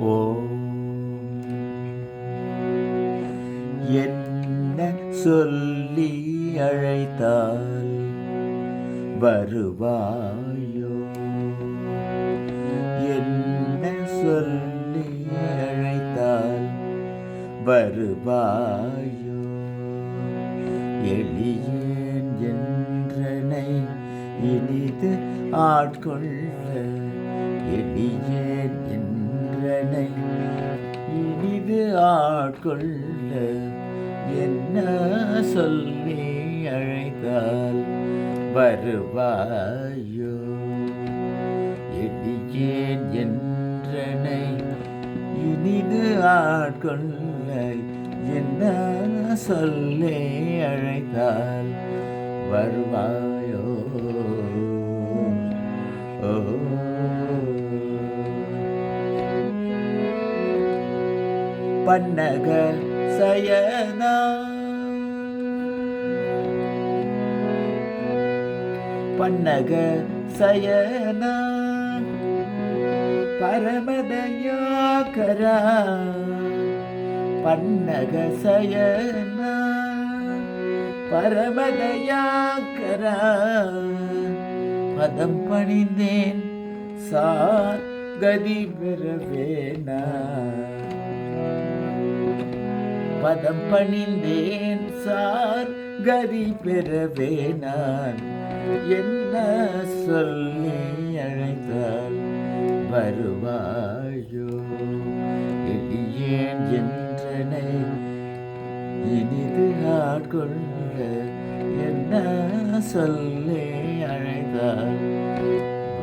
ஓ என்ன சொல்லி அழைத்தால் வருவாயோ? என்ன சொல்லி அழைத்தால் வருவாயோ? எளியேன் என்றனை இனிது ஆட்கொள்ள எளியேன் என்றனை இனிது ஆட்கொள்ள என்ன சொல்லி அழைத்தால் வருவாயோ? எடியேன் என்றனை இனிது ஆட்கொள்ள என்ன சொல்லி அழைத்தால் வருவாய்? வண்ணக சயனா. பன்னக சயனா. பரமதயாகரா பன்னக சயனா. பரமதயாகரா பதம் பணிந்தேன் சார் கதி பெறவேனா. பதம் பணிந்தேன் சார் கதி பெறவே நான். என்ன சொல்லி அழைத்தால் வருவாயோ? எளியேன் என்றனை இனிது ஆட்கொள்ள என்ன சொல்லி அழைத்தால்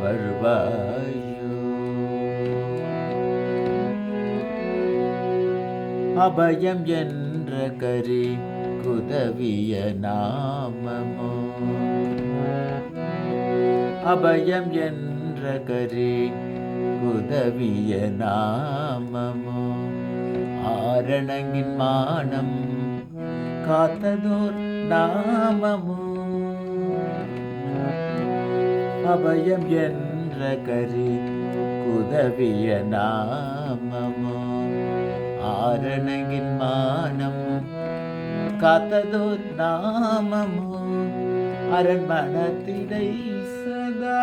வருவாய் அபயம் என்ற கரி குதவிய நாமமோ. அபயம் என்ற கரி குதவிய நாமமோ. ஆரணங்கின் மானம் காத்ததோர் நாமமோ. அபயம் என்ற கரி குதவிய நாமமோ. ஆரணகின் மானம் காத்ததோ நாமமோ அரண்மனத்திடை சதா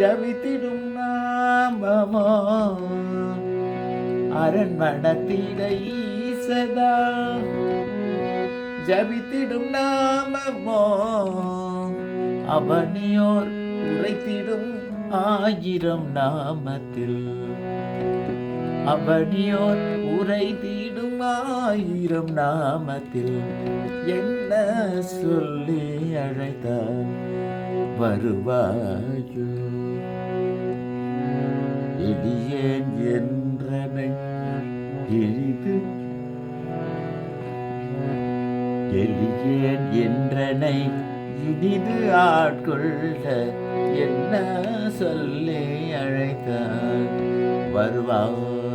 ஜபித்திடும் நாமமோ. அரண்மனத்திடை சதா ஜபித்திடும் நாமமோ. அவனியோர் உரைத்திடும் ஆயிரம் நாமத்தில் அவனியோர் உரை தீடும் ஆயிரம் நாமத்தில் என்ன சொல்லி அழைத்தார்? வருவாயோ? எளியேன் என்றனை எளிது எளியேன் என்றனை இனிது ஆட்கொள்ள என்ன சொல்லி அழைத்தார்? வருவாய்?